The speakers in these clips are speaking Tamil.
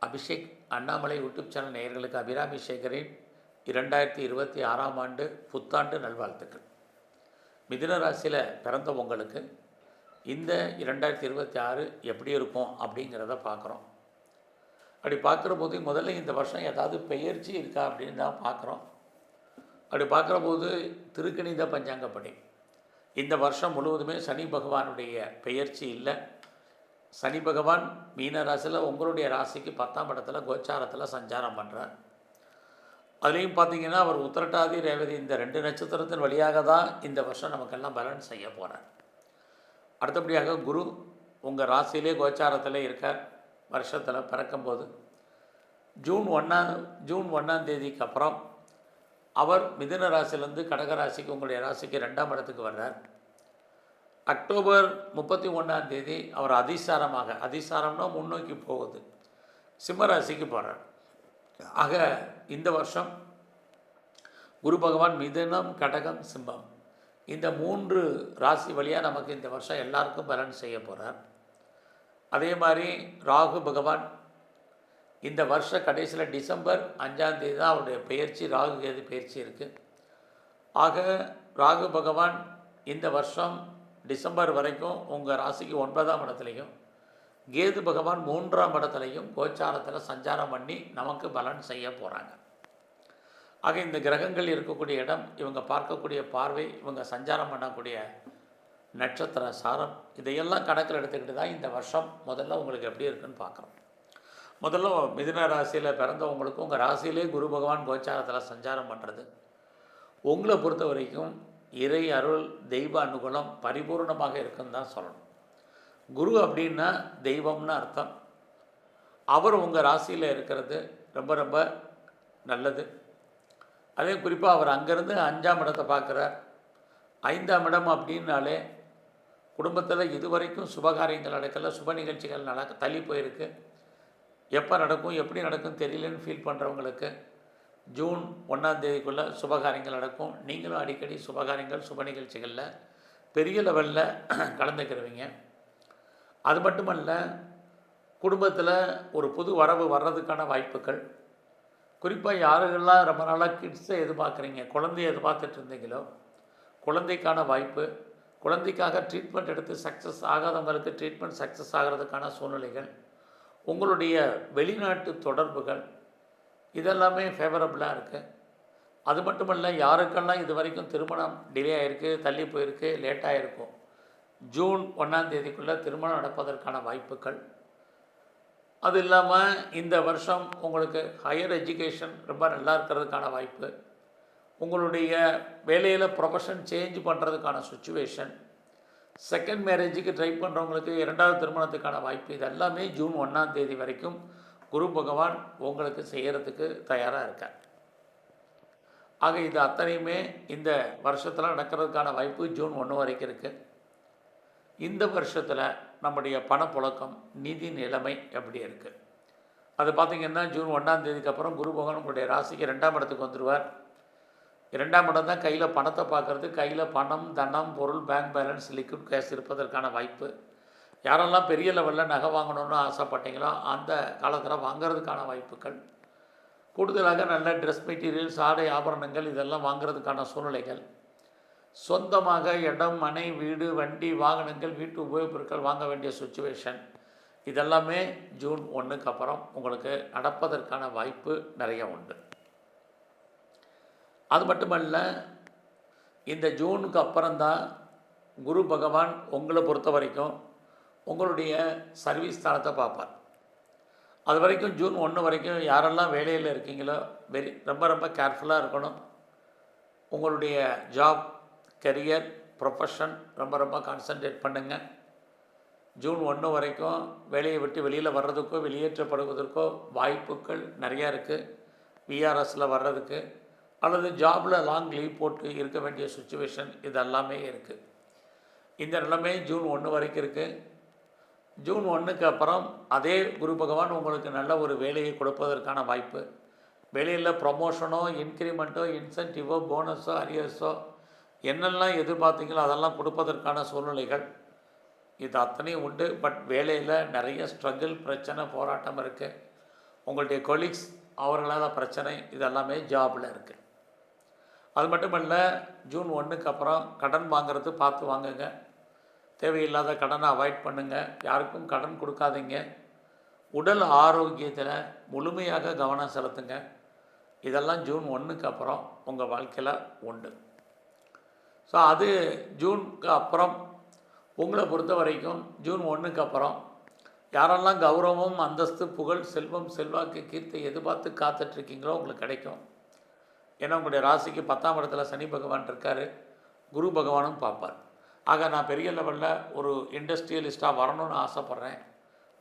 அபிஷேக் அண்ணாமலை யூடியூப் சேனல் நேயர்களுக்கு அபிராமி சேகரின் இரண்டாயிரத்தி இருபத்தி ஆறாம் ஆண்டு புத்தாண்டு நல்வாழ்த்துக்கள். மிதுன ராசியில் பிறந்த உங்களுக்கு இந்த இரண்டாயிரத்தி இருபத்தி ஆறு எப்படி இருக்கும் அப்படிங்கிறத பார்க்குறோம். அப்படி பார்க்குற போது முதல்ல இந்த வருஷம் ஏதாவது பெயர்ச்சி இருக்கா அப்படின்னு தான் பார்க்குறோம். அப்படி பார்க்குற போது திருக்கணித பஞ்சாங்கப்படி. இந்த வருஷம் முழுவதுமே சனி பகவானுடைய பெயர்ச்சி இல்லை. சனி பகவான் மீன ராசியில் உங்களுடைய ராசிக்கு பத்தாம் இடத்துல கோச்சாரத்தில் சஞ்சாரம் பண்ணுறார் அதுலேயும் பார்த்தீங்கன்னா அவர் உத்திரட்டாதி ரேவதி இந்த ரெண்டு நட்சத்திரத்தின் வழியாக தான் இந்த வருஷம் நமக்கெல்லாம் பலன் செய்ய போகிறார் அடுத்தபடியாக குரு உங்கள் ராசியிலே கோச்சாரத்தில் இருக்கார். வருஷத்தில் பிறக்கும்போது ஜூன் ஒன்றாம் ஜூன் ஒன்றாம் தேதிக்கு அப்புறம் அவர் மிதுன ராசியிலேருந்து கடக ராசிக்கு உங்களுடைய ராசிக்கு ரெண்டாம் இடத்துக்கு வர்றார். அக்டோபர் முப்பத்தி ஒன்றாம் தேதி அவர் அதிசாரமாக அதிசாரம்னா முன்னோக்கி போகுது. சிம்ம ராசிக்கு போகிறார் ஆக இந்த வருஷம் குரு பகவான் மிதனம் கடகம் சிம்மம். இந்த மூன்று ராசி வழியாக நமக்கு இந்த வருஷம் எல்லாருக்கும் பலன் செய்ய போகிறார் அதே மாதிரி ராகு பகவான் இந்த வருஷ கடைசியில் டிசம்பர் அஞ்சாம் தேதி தான் அவருடைய பயிற்சி ராகு கேது பயிற்சி இருக்குது ஆக ராகு பகவான் இந்த வருஷம் டிசம்பர் வரைக்கும் உங்கள் ராசிக்கு ஒன்பதாம் இடத்துலையும் கேது பகவான் மூன்றாம் இடத்துலையும் கோச்சாரத்தில் சஞ்சாரம் பண்ணி நமக்கு பலன் செய்ய போகிறாங்க ஆக இந்த கிரகங்கள் இருக்கக்கூடிய இடம் இவங்க பார்க்கக்கூடிய பார்வை இவங்க சஞ்சாரம் பண்ணக்கூடிய நட்சத்திர சாரம் இதையெல்லாம் கணக்கில் எடுத்துக்கிட்டு தான் இந்த வருஷம் முதல்ல உங்களுக்கு எப்படி இருக்குன்னு பார்க்குறோம். முதல்ல மிதுன ராசியில் பிறந்தவங்களுக்கும் உங்கள் ராசியிலே குரு பகவான் கோச்சாரத்தில் சஞ்சாரம் பண்ணுறது உங்களை பொறுத்த வரைக்கும் இறை அருள் தெய்வ அனுகூலம் பரிபூர்ணமாக இருக்குன்னு தான் சொல்லணும். குரு அப்படின்னா தெய்வம்னு அர்த்தம். அவர் உங்கள் ராசியில் இருக்கிறது ரொம்ப ரொம்ப நல்லது. அதே குறிப்பாக அவர் அங்கேருந்து அஞ்சாம் இடத்தை பார்க்குறார். ஐந்தாம் இடம் அப்படின்னாலே குடும்பத்தில் இதுவரைக்கும் சுபகாரியங்கள் நடக்கல சுப நிகழ்ச்சிகள் நடக்க தள்ளி போயிருக்கு. எப்போ நடக்கும் எப்படி நடக்கும் தெரியலன்னு ஃபீல் பண்ணுறவங்களுக்கு ஜூன் ஒன்றாம் தேதிக்குள்ளே சுபகாரியங்கள் நடக்கும். நீங்களும் அடிக்கடி சுபகாரியங்கள் சுப நிகழ்ச்சிகளில் பெரிய லெவலில் கலந்துக்கிறவங்க. அது மட்டுமல்ல குடும்பத்தில் ஒரு புது வரவு வர்றதுக்கான வாய்ப்புகள். குறிப்பாக யாருக்கெல்லாம் ரொம்ப நாளாக கிட்ஸை எதிர்பார்க்குறீங்க குழந்தைய எதிர்பார்த்துட்டு இருந்தீங்களோ குழந்தைக்கான வாய்ப்பு குழந்தைக்காக ட்ரீட்மெண்ட் எடுத்து சக்ஸஸ் ஆகாதவங்களுக்கு ட்ரீட்மெண்ட் சக்ஸஸ் ஆகிறதுக்கான சூழ்நிலைகள் உங்களுடைய வெளிநாட்டு தொடர்புகள் இதெல்லாமே ஃபேவரபுளாக இருக்குது அது மட்டும் இல்லை யாருக்கெல்லாம் இது வரைக்கும் திருமணம் டிலே ஆகிருக்கு தள்ளி போயிருக்கு லேட்டாக இருக்கும் ஜூன் ஒன்றாம் தேதிக்குள்ளே திருமணம் நடப்பதற்கான வாய்ப்புகள். அது இல்லாமல் இந்த வருஷம் உங்களுக்கு ஹையர் எஜுகேஷன் ரொம்ப நல்லா இருக்கிறதுக்கான வாய்ப்பு. உங்களுடைய வேலையில் ப்ரொஃபஷன் சேஞ்ச் பண்ணுறதுக்கான சுச்சுவேஷன் செகண்ட் மேரேஜுக்கு ட்ரை பண்ணுறவங்களுக்கு இரண்டாவது திருமணத்துக்கான வாய்ப்பு. இது எல்லாமே ஜூன் ஒன்றாம் தேதி வரைக்கும் குரு பகவான் உங்களுக்கு செய்கிறதுக்கு தயாராக இருக்கார். ஆக இது அத்தனையுமே இந்த வருஷத்தில் நடக்கிறதுக்கான வாய்ப்பு ஜூன் ஒன்று வரைக்கும் இருக்குது இந்த வருஷத்தில் நம்முடைய பணப்புழக்கம் நிதி நிலைமை எப்படி இருக்குது அது பார்த்திங்கன்னா ஜூன் ஒன்றாம் தேதிக்கு அப்புறம் குரு பகவான் உங்களுடைய ராசிக்கு ரெண்டாம் இடத்துக்கு வந்துடுவார் இரண்டாம் இடம் தான் கையில் பணத்தை பார்க்குறது கையில் பணம் தனம் பொருள் பேங்க் பேலன்ஸ் லிக்விட் கேஷ் இருப்பதற்கான வாய்ப்பு. யாரெல்லாம் பெரிய லெவலில் நகை வாங்கணும்னு ஆசைப்பட்டீங்களோ அந்த காலத்தில் வாங்கிறதுக்கான வாய்ப்புகள். கூடுதலாக நல்ல ட்ரெஸ் மெட்டீரியல்ஸ் ஆடை ஆபரணங்கள் இதெல்லாம் வாங்குறதுக்கான சூழ்நிலைகள். சொந்தமாக இடம் மனை வீடு வண்டி வாகனங்கள் வீட்டு உபயோகப் பொருட்கள் வாங்க வேண்டிய சுச்சுவேஷன் இதெல்லாமே ஜூன் ஒன்றுக்கு அப்புறம் உங்களுக்கு நடப்பதற்கான வாய்ப்பு நிறைய உண்டு. அது மட்டுமல்ல இந்த ஜூனுக்கு அப்புறம்தான் குரு பகவான் உங்களை பொறுத்த வரைக்கும் உங்களுடைய சர்வீஸ் தரத்தை பார்ப்பார். அது வரைக்கும் ஜூன் ஒன்று வரைக்கும் யாரெல்லாம் வேலையில் இருக்கீங்களோ வெரி ரொம்ப ரொம்ப கேர்ஃபுல்லாக இருக்கணும். உங்களுடைய ஜாப் கெரியர் ப்ரொஃபஷன் ரொம்ப ரொம்ப கான்சன்ட்ரேட் பண்ணுங்கள் ஜூன் ஒன்று வரைக்கும் வேலையை விட்டு வெளியில் வர்றதுக்கோ வெளியேற்றப்படுவதற்கோ வாய்ப்புகள் நிறையா இருக்குது விஆர்எஸில் வர்றதுக்கு அல்லது ஜாபில் லாங் லீவ் போட்டு இருக்க வேண்டிய சுச்சுவேஷன் இதெல்லாமே இருக்குது இந்த நிலைமை ஜூன் ஒன்று வரைக்கும் இருக்குது ஜூன் ஒன்றுக்கு அப்புறம் அதே குரு பகவான் உங்களுக்கு நல்ல ஒரு வேலையை கொடுப்பதற்கான வாய்ப்பு. வெளியில் ப்ரொமோஷனோ இன்க்ரிமெண்ட்டோ இன்சென்டிவோ போனஸோ அரியர்ஸோ என்னெல்லாம் எதிர்பார்த்தீங்களோ அதெல்லாம் கொடுப்பதற்கான சூழ்நிலைகள். இது அத்தனையும் உண்டு. பட் வேலையில் நிறைய ஸ்ட்ரகிள் பிரச்சனை போராட்டம் இருக்குது உங்களுடைய கொலீக்ஸ் அவர்களால் பிரச்சனை இதெல்லாமே ஜாபில் இருக்குது அது மட்டும் இல்லை ஜூன் ஒன்றுக்கு அப்புறம் கடன் வாங்குறது பார்த்து வாங்குங்க. தேவையில்லாத கடனை அவாய்ட் பண்ணுங்கள் யாருக்கும் கடன் கொடுக்காதீங்க. உடல் ஆரோக்கியத்தில் முழுமையாக கவனம் செலுத்துங்க. இதெல்லாம் ஜூன் ஒன்றுக்கு அப்புறம் உங்கள் வாழ்க்கையில் உண்டு. ஸோ அது ஜூனுக்கு அப்புறம் உங்களை பொறுத்த வரைக்கும் ஜூன் ஒன்றுக்கு அப்புறம் யாரெல்லாம் கௌரவம் அந்தஸ்து புகழ் செல்வம் செல்வாக்கு கீர்த்தி எதிர்பார்த்து காத்துட்ருக்கீங்களோ உங்களுக்கு கிடைக்கும். ஏன்னா உங்களுடைய ராசிக்கு பத்தாம் இடத்துல சனி பகவான் இருக்கார். குரு பகவானும் பார்ப்பார். ஆக நான் பெரிய லெவலில் ஒரு இண்டஸ்ட்ரியலிஸ்ட்டாக வரணும்னு ஆசைப்பட்றேன்.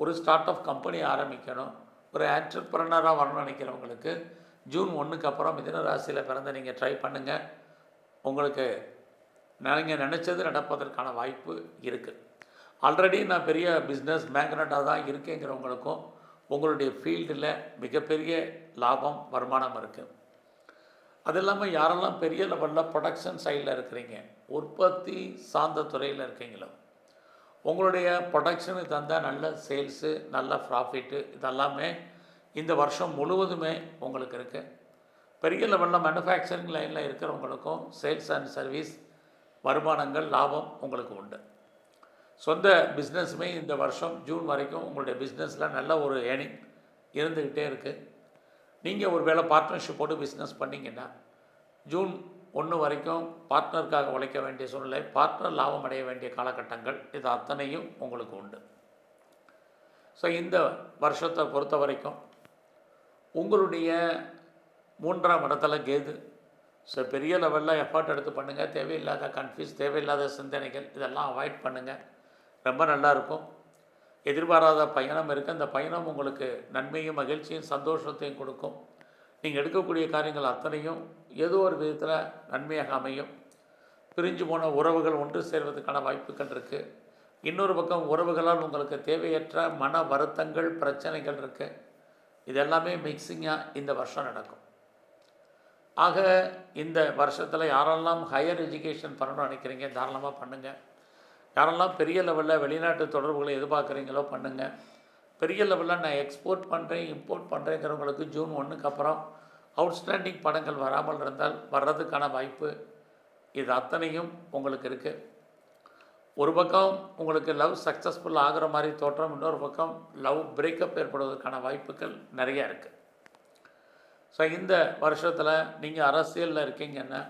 ஒரு ஸ்டார்ட் அப் கம்பெனி ஆரம்பிக்கணும். ஒரு ஆண்டர்பிரனராக வரணும்னு நினைக்கிறவங்களுக்கு ஜூன் ஒன்றுக்கு அப்புறம் மிதன ராசியில் பிறந்த நீங்கள் ட்ரை பண்ணுங்கள் உங்களுக்கு நீங்கள் நினச்சது நடப்பதற்கான வாய்ப்பு இருக்குது ஆல்ரெடி நான் பெரிய பிஸ்னஸ் மேக்னட்டாக தான் இருக்கேங்கிறவங்களுக்கும் உங்களுடைய ஃபீல்டில் மிகப்பெரிய லாபம் வருமானம் இருக்குது அது இல்லாமல் யாரெல்லாம் பெரிய லெவலில் ப்ரொடக்ஷன் சைடில் இருக்கிறீங்க உற்பத்தி சார்ந்த துறையில் இருக்கீங்களோ உங்களுடைய ப்ரொடக்ஷனுக்கு தந்தால் நல்ல சேல்ஸு நல்ல ப்ராஃபிட்டு இதெல்லாமே இந்த வருஷம் முழுவதுமே உங்களுக்கு இருக்குது பெரிய லெவலில் மேனுஃபேக்சரிங் லைனில் இருக்கிறவங்களுக்கும் சேல்ஸ் அண்ட் சர்வீஸ் வருமானங்கள் லாபம் உங்களுக்கு உண்டு. சொந்த பிஸ்னஸுமே இந்த வருஷம் ஜூன் வரைக்கும் உங்களுடைய பிஸ்னஸில் நல்ல ஒரு ஏர்னிங் இருந்துக்கிட்டே இருக்குது நீங்கள் ஒரு வேளை பார்ட்னர்ஷிப்போடு பிஸ்னஸ் பண்ணிங்கன்னா ஜூன் ஒன்று வரைக்கும் பார்ட்னருக்காக உழைக்க வேண்டிய சூழ்நிலை பார்ட்னர் லாபம் அடைய வேண்டிய காலகட்டங்கள் இது அத்தனையும் உங்களுக்கு உண்டு. ஸோ இந்த வருஷத்தை பொறுத்த வரைக்கும் உங்களுடைய மூன்றாம் இடத்துல கேது. ஸோ பெரிய லெவலில் எஃபர்ட் எடுத்து பண்ணுங்கள் தேவையில்லாத கன்ஃபியூஸ் தேவையில்லாத சிந்தனைகள் இதெல்லாம் அவாய்ட் பண்ணுங்கள் ரொம்ப நல்லாயிருக்கும் எதிர்பாராத பயணம் இருக்குது அந்த பயணம் உங்களுக்கு நன்மையும் மகிழ்ச்சியும் சந்தோஷத்தையும் கொடுக்கும். நீங்கள் எடுக்கக்கூடிய காரியங்கள் அத்தனையும் ஏதோ ஒரு விதத்தில் நன்மையாக அமையும். பிரிஞ்சு போன உறவுகள் ஒன்று சேர்வதற்கான வாய்ப்புகள் இருக்குது இன்னொரு பக்கம் உறவுகளால் உங்களுக்கு தேவையற்ற மன வருத்தங்கள் பிரச்சனைகள் இருக்குது இது எல்லாமே மிக்சிங்காக இந்த வருஷம் நடக்கும். ஆக இந்த வருஷத்தில் யாரெல்லாம் ஹையர் எஜுகேஷன் பண்ணணும்னு நினைக்கிறீங்க தாராளமாக பண்ணுங்கள் யாரெல்லாம் பெரிய லெவலில் வெளிநாட்டு தொடர்புகளை எதிர்பார்க்குறீங்களோ பண்ணுங்கள் பெரிய லெவலில் நான் எக்ஸ்போர்ட் பண்ணுறேன் இம்போர்ட் பண்ணுறேங்கிறவங்களுக்கு ஜூன் ஒன்றுக்கு அப்புறம் அவுட்ஸ்டாண்டிங் படங்கள் வராமல் இருந்தால் வர்றதுக்கான வாய்ப்பு இது அத்தனையும் உங்களுக்கு இருக்குது ஒரு பக்கம் உங்களுக்கு லவ் சக்ஸஸ்ஃபுல் ஆகிற மாதிரி தோற்றம் இன்னொரு பக்கம் லவ் பிரேக்கப் ஏற்படுவதற்கான வாய்ப்புகள் நிறையா இருக்குது ஸோ இந்த வருஷத்தில் நீங்கள் அரசியலில் இருக்கீங்கன்னா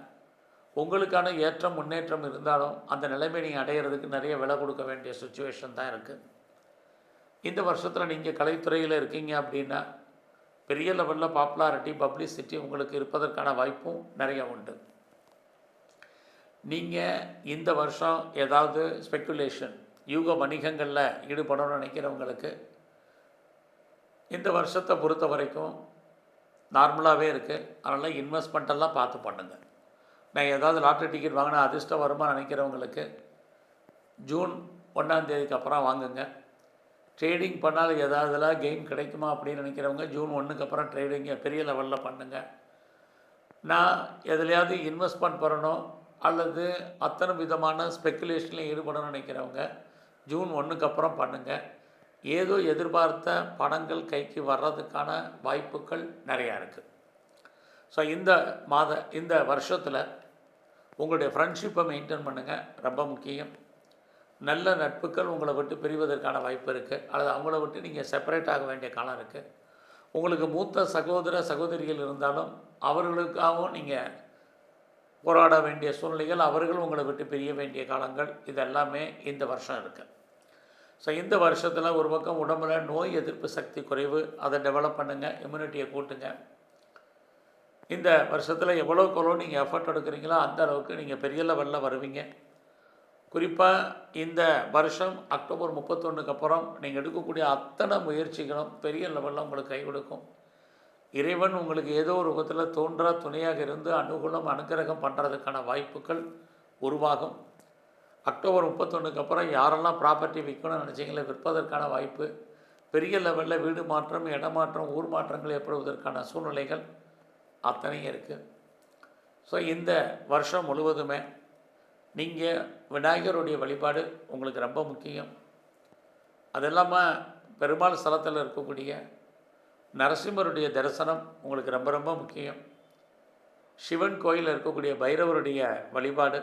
உங்களுக்கான ஏற்றம் முன்னேற்றம் இருந்தாலும் அந்த நிலைமை நீங்கள் அடையிறதுக்கு நிறைய விலை கொடுக்க வேண்டிய சுச்சுவேஷன் தான் இருக்குது இந்த வருஷத்தில் நீங்கள் கலைத்துறையில் இருக்கீங்க அப்படின்னா பெரிய லெவலில் பாப்புலாரிட்டி பப்ளிசிட்டி உங்களுக்கு இருப்பதற்கான வாய்ப்பும் நிறைய உண்டு. நீங்கள் இந்த வருஷம் ஏதாவது ஸ்பெக்குலேஷன் யூக வணிகங்களில் ஈடுபடணும்னு நினைக்கிறவங்களுக்கு இந்த வருஷத்தை பொறுத்த வரைக்கும் நார்மலாகவே இருக்குது அதனால் இன்வெஸ்ட்மெண்ட்டெல்லாம் பார்த்து பண்ணுங்கள் நான் ஏதாவது லாட்ரி டிக்கெட் வாங்கினா அதிர்ஷ்டம் வருமா நினைக்கிறவங்களுக்கு ஜூன் ஒன்றாந்தேதிக்கு அப்புறம் வாங்குங்க. ட்ரேடிங் பண்ணால் ஏதாவதுலாம் கெயின் கிடைக்குமா அப்படின்னு நினைக்கிறவங்க ஜூன் ஒன்றுக்கு அப்புறம் ட்ரேடிங்கை பெரிய லெவலில் பண்ணுங்கள் நான் எதுலையாவது இன்வெஸ்ட்மெண்ட் பண்ணணும் அல்லது அத்தனை விதமான ஸ்பெக்குலேஷனில் ஈடுபடணும்னு நினைக்கிறவங்க ஜூன் ஒன்றுக்கு அப்புறம் பண்ணுங்கள் ஏதோ எதிர்பார்த்த பணங்கள் கைக்கு வர்றதுக்கான வாய்ப்புகள் நிறையா இருக்குது ஸோ இந்த மாத இந்த வருஷத்தில் உங்களுடைய ஃப்ரெண்ட்ஷிப்பை மெயின்டைன் பண்ணுங்கள் ரொம்ப முக்கியம். நல்ல நட்புகள் உங்களை விட்டு பிரிவதற்கான வாய்ப்பு இருக்குது அல்லது அவங்கள விட்டு நீங்கள் செப்பரேட் ஆக வேண்டிய காலம் இருக்குது உங்களுக்கு மூத்த சகோதர சகோதரிகள் இருந்தாலும் அவர்களுக்காகவும் நீங்கள் போராட வேண்டிய சூழ்நிலைகள் அவர்கள் உங்களை விட்டு பிரிய வேண்டிய காலங்கள் இதெல்லாமே இந்த வருஷம் இருக்குது ஸோ இந்த வருஷத்தில் ஒரு பக்கம் உடம்புல நோய் எதிர்ப்பு சக்தி குறைவு அதை டெவலப் பண்ணுங்கள் இம்யூனிட்டியை கூட்டுங்க. இந்த வருஷத்தில் எவ்வளோக்கு எவ்வளோ நீங்கள் எஃபர்ட் எடுக்கிறீங்களோ அந்த அளவுக்கு நீங்கள் பெரிய லெவலில் வருவீங்க. குறிப்பாக இந்த வருஷம் அக்டோபர் முப்பத்தொன்றுக்கு அப்புறம் நீங்கள் எடுக்கக்கூடிய அத்தனை முயற்சிகளும் பெரிய லெவலில் உங்களுக்கு கை கொடுக்கும் இறைவன் உங்களுக்கு ஏதோ ஒரு விதத்தில் தோன்றா துணையாக இருந்து அனுகூலம் அனுகிரகம் பண்ணுறதுக்கான வாய்ப்புகள் உருவாகும். அக்டோபர் முப்பத்தொன்றுக்கு அப்புறம் யாரெல்லாம் ப்ராப்பர்ட்டி விற்கணும்னு நினச்சிங்களே விற்பதற்கான வாய்ப்பு பெரிய லெவலில் வீடு மாற்றம் இடமாற்றம் ஊர் மாற்றங்கள் ஏற்படுவதற்கான சூழ்நிலைகள் அத்தனையும் இருக்குது ஸோ இந்த வருஷம் முழுவதுமே நீங்கள் விநாயகருடைய வழிபாடு உங்களுக்கு ரொம்ப முக்கியம். அது இல்லாமல் பெருமாள் ஸ்தலத்தில் இருக்கக்கூடிய நரசிம்மருடைய தரிசனம் உங்களுக்கு ரொம்ப ரொம்ப முக்கியம். சிவன் கோயிலில் இருக்கக்கூடிய பைரவருடைய வழிபாடு.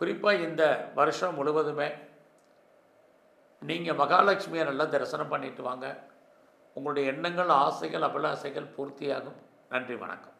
குறிப்பாக இந்த வருஷம் முழுவதுமே நீங்கள் மகாலட்சுமியை நல்லா தரிசனம் பண்ணிட்டு வாங்க. உங்களுடைய எண்ணங்கள் ஆசைகள் அபிலாசைகள் பூர்த்தியாகும். நன்றி வணக்கம்.